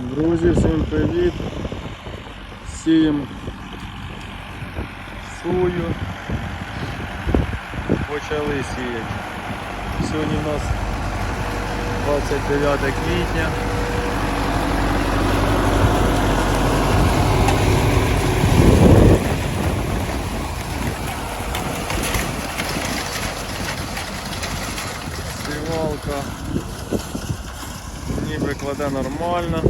Друзі, всім привіт! Сіємо сою. Почали сіяти. Сьогодні у нас 29 квітня. Сівалка ніби кладе нормально.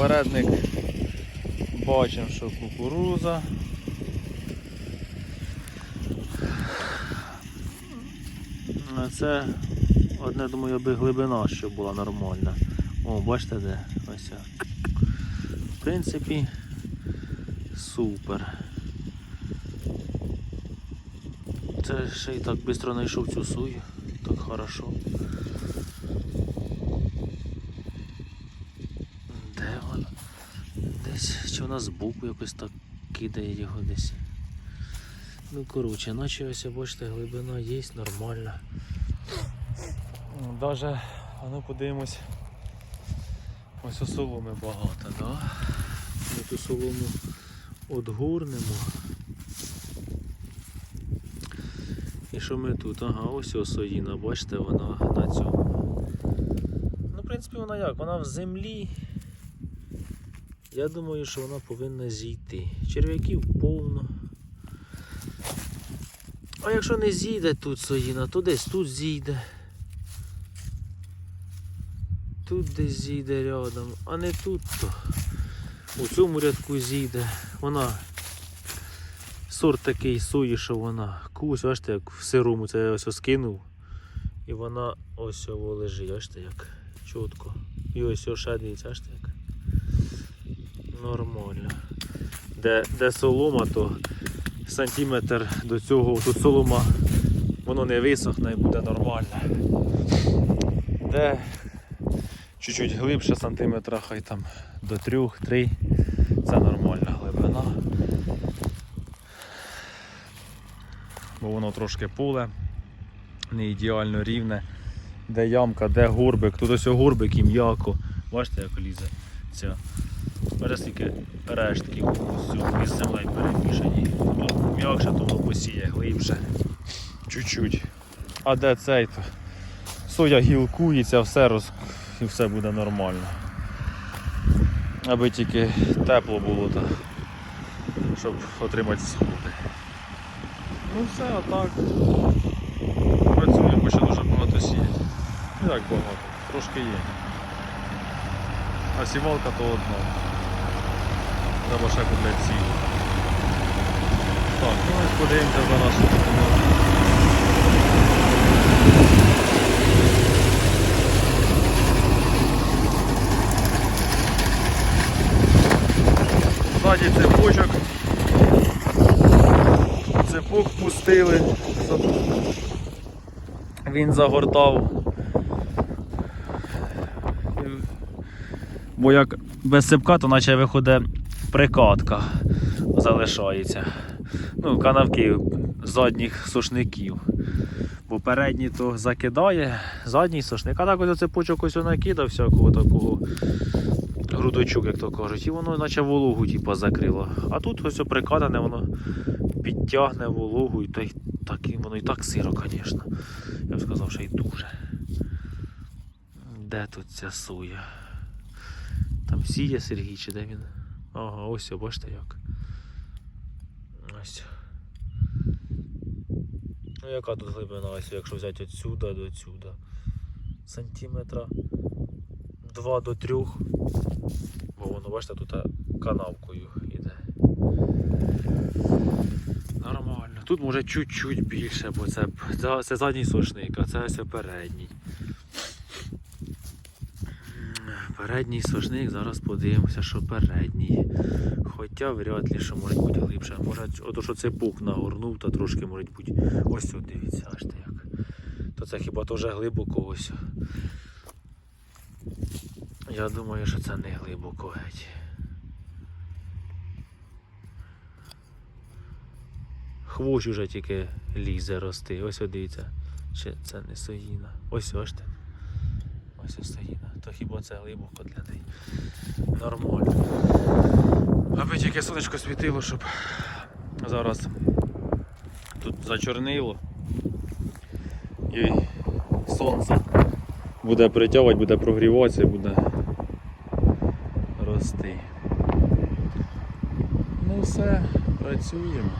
Попередник бачимо, що кукуруза. Це одне, думаю, аби глибина ще була нормальна. О, бачите де? Ось. В принципі, супер. Це ще й так швидко знайшов цю сую. Так хорошо. Де вона? Десь чи вона збоку якось так кидає його десь. Ну коротше, наче ось бачите, глибина є нормальна. Даже, а ну подивимось. Ось у соломи багато, да? Ми ту солому одгорнемо. І що ми тут? Ага, ось осоїна, бачите, вона на цьому. Ну, в принципі, вона як? Вона в землі. Я думаю, що вона повинна зійти. Черв'яків повно. А якщо не зійде тут соїна, то десь тут зійде. Тут десь зійде рядом, а не тут, то у цьому рядку зійде. Вона сорт такий сої, що вона кусь, бачите, як в сирому це я ось скинув. І вона ось лежить, бачите, як чітко. І ось ще дивіться, бачите, як. Нормально. Де, де солома, то сантиметр до цього, тут солома, воно не висохне і буде нормально. Де чуть-чуть глибше сантиметра, хай там до 3-3, це нормальна глибина. бо воно трошки поле, не ідеально рівне. Де ямка, де горбик, тут ось горбик і м'яко. Бачите, як лізе ця. Скільки рештків всю із землею перемішані. Тут м'якше, то посіє глибше. Чуть-чуть. А де цей то? Соя гілкується, все роз... і все буде нормально. Аби тільки тепло було, то, щоб отримати сходи. Ну все, а так. Працюємо, ще дуже багато сіяти. Не так багато, трошки є. А сівалка то одна. Треба ще купляти цілу. Так, ну ось подивимося за нашу допомогу. Ззаді цепочок цепок пустили. Він загортав. Бо як без цепка, то наче виходить прикатка залишається. Ну, канавки задніх сушників. Бо передній то закидає, задній сушник, а так ось цепочок ось накидав всякого такого грудочок, як то кажуть, і воно наче вологу типу, закрило. А тут ось прикатане, воно підтягне вологу і та так, і воно і так сиро, звісно. Я б сказав, що й дуже. Де тут ця соя? Там сіє Сергій, чи де він? Ага, ось, бачите як. Ось. Ну яка тут глибина, ось, якщо взяти отсюда до отсюда? Сантиметра 2 до 3. Бо воно, бачите, тут канавкою йде. Нормально. Тут може чуть-чуть більше, бо це, це задній сушник, а це ось передній. Передній сушник, зараз подивимося, що передній. Хоча вряд ли, що може бути глибше. Може, ото що це пук нагорнув, то трошки може бути. Ось тут дивіться, аж як. То це хіба теж глибоко ось. Я думаю, що це не глибоко геть. Хвощ уже тільки лізе рости. Ось дивіться. Чи це не соїна. Ось ось так. Ось стоїть. То хіба це глибоко для неї. Нормально. Аби тільки сонечко світило, щоб зараз тут зачорнило. І сонце буде притягувати, буде прогріватися і буде рости. Ну все, працюємо.